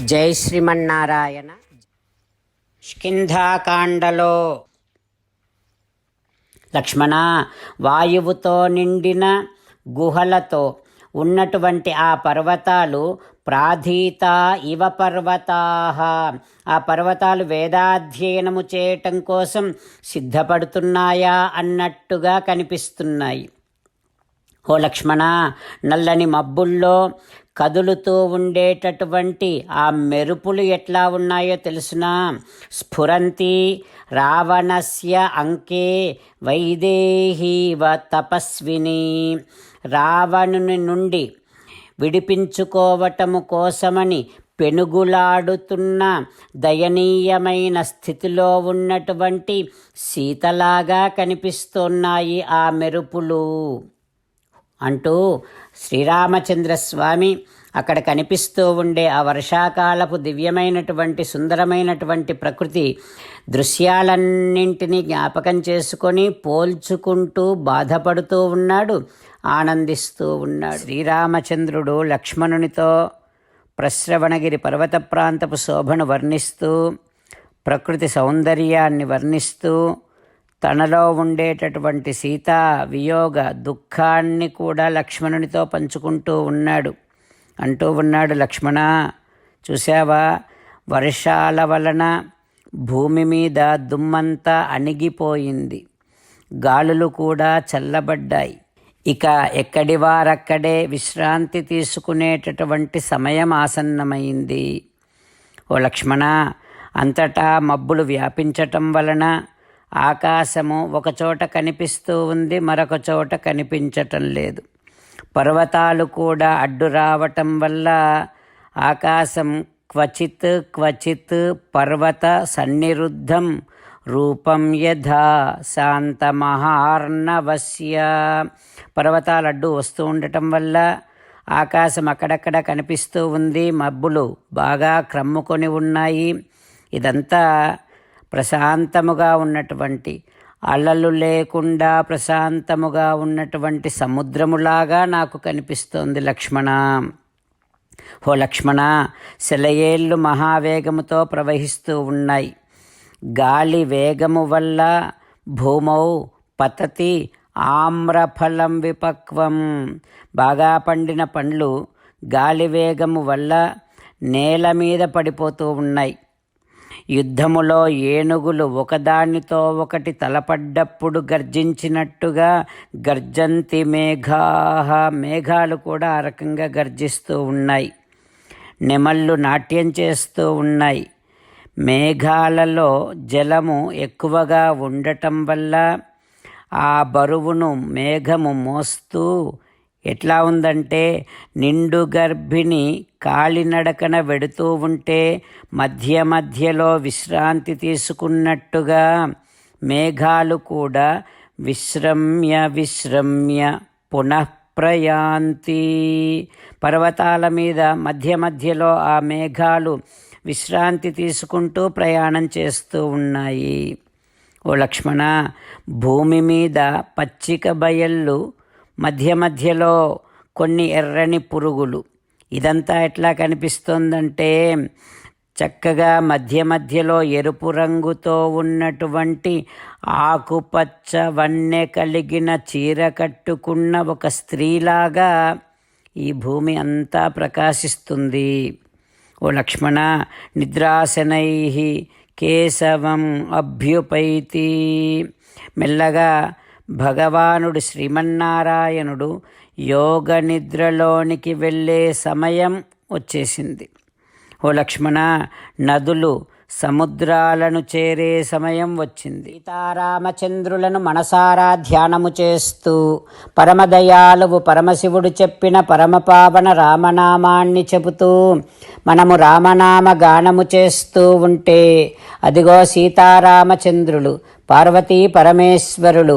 జై శ్రీమన్నారాయణ. స్కింధాకాండలో లక్ష్మణ వాయువుతో నిండిన గుహలతో ఉన్నటువంటి ఆ పర్వతాలు ప్రాధీత ఇవ పర్వతా ఆ పర్వతాలు వేదాధ్యయనము చేయటం కోసం సిద్ధపడుతున్నాయా అన్నట్టుగా కనిపిస్తున్నాయి. ఓ లక్ష్మణ నల్లని మబ్బుల్లో కదులుతూ ఉండేటటువంటి ఆ మెరుపులు ఎట్లా ఉన్నాయో తెలుసునా? స్ఫురంతి రావణస్య అంకే వైదేహీవ తపస్విని. రావణుని నుండి విడిపించుకోవటము కోసమని పెనుగులాడుతున్న దయనీయమైన స్థితిలో ఉన్నటువంటి సీతలాగా కనిపిస్తున్నాయి ఆ మెరుపులు. అంటూ శ్రీరామచంద్రస్వామి అక్కడ కనిపిస్తూ ఉండే ఆ వర్షాకాలపు దివ్యమైనటువంటి సుందరమైనటువంటి ప్రకృతి దృశ్యాలన్నింటినీ జ్ఞాపకం చేసుకొని పోల్చుకుంటూ బాధపడుతూ ఉన్నాడు ఆనందిస్తూ ఉన్నాడు. శ్రీరామచంద్రుడు లక్ష్మణునితో ప్రశ్రవణగిరి పర్వత ప్రాంతపు శోభను వర్ణిస్తూ ప్రకృతి సౌందర్యాన్ని వర్ణిస్తూ తనలో ఉండేటటువంటి సీతా వియోగ దుఃఖాన్ని కూడా లక్ష్మణునితో పంచుకుంటూ ఉన్నాడు. అంటూ ఉన్నాడు లక్ష్మణ చూసావా వర్షాల వలన భూమి మీద దుమ్మంతా అణిగిపోయింది. గాలులు కూడా చల్లబడ్డాయి. ఇక ఎక్కడి వారక్కడే విశ్రాంతి తీసుకునేటటువంటి సమయం ఆసన్నమైంది. ఓ లక్ష్మణ అంతటా మబ్బులు వ్యాపించటం వలన ఆకాశము ఒకచోట కనిపిస్తూ ఉంది మరొక చోట కనిపించటం లేదు. పర్వతాలు కూడా అడ్డు రావటం వల్ల ఆకాశం క్వచిత్ క్వచిత్ పర్వత సన్నిరుద్ధం రూపం యథా శాంతమహార్ణవస్య. పర్వతాలు అడ్డు వస్తూ ఉండటం వల్ల ఆకాశం అక్కడక్కడ కనిపిస్తూ ఉంది మబ్బులు బాగా క్రమ్ముకొని ఉన్నాయి. ఇదంతా ప్రశాంతముగా ఉన్నటువంటి అలలు లేకుండా ప్రశాంతముగా ఉన్నటువంటి సముద్రములాగా నాకు కనిపిస్తోంది లక్ష్మణ. ఓ లక్ష్మణ సెలయేళ్ళు మహావేగముతో ప్రవహిస్తూ ఉన్నాయి. గాలి వేగము వల్ల భూమౌ పతతి ఆమ్రఫలం విపక్వం. బాగా పండిన పండ్లు గాలి వేగము వల్ల నేల మీద పడిపోతూ ఉన్నాయి. యుద్ధములో ఏనుగులు ఒకదానితో ఒకటి తలపడ్డప్పుడు గర్జించినట్టుగా గర్జంతి మేఘాహ మేఘాలు కూడా ఆ రకంగా గర్జిస్తూ ఉన్నాయి. నెమళ్ళు నాట్యం చేస్తూ ఉన్నాయి. మేఘాలలో జలము ఎక్కువగా ఉండటం వల్ల ఆ బరువును మేఘము మోస్తూ ఎట్లా ఉందంటే నిండు గర్భిణి కాలినడకన వెడుతూ ఉంటే మధ్య మధ్యలో విశ్రాంతి తీసుకున్నట్టుగా మేఘాలు కూడా విశ్రమ్య విశ్రమ్య పునఃప్రయాంతి పర్వతాల మీద మధ్య మధ్యలో ఆ మేఘాలు విశ్రాంతి తీసుకుంటూ ప్రయాణం చేస్తూ ఉన్నాయి. ఓ లక్ష్మణ భూమి మీద పచ్చిక బయళ్ళు మధ్య మధ్యలో కొన్ని ఎర్రని పురుగులు. ఇదంతా ఎట్లా కనిపిస్తోందంటే చక్కగా మధ్య మధ్యలో ఎరుపు రంగుతో ఉన్నటువంటి ఆకుపచ్చ వన్నె కలిగిన చీర కట్టుకున్న ఒక స్త్రీలాగా ఈ భూమి అంతా ప్రకాశిస్తుంది. ఓ లక్ష్మణ నిద్రాసనై కేశవం అభ్యుపైతి. మెల్లగా భగవానుడు శ్రీమన్నారాయణుడు యోగ నిద్రలోనికి వెళ్ళే సమయం వచ్చేసింది. ఓ లక్ష్మణ నదులు సముద్రాలను చేరే సమయం వచ్చింది. సీతారామచంద్రులను మనసారా ధ్యానము చేస్తూ పరమదయాలువు పరమశివుడు చెప్పిన పరమపావన రామనామాన్ని చెబుతూ మనము రామనామ గానము చేస్తూ ఉంటే అదిగో సీతారామచంద్రులు పార్వతీ పరమేశ్వరులు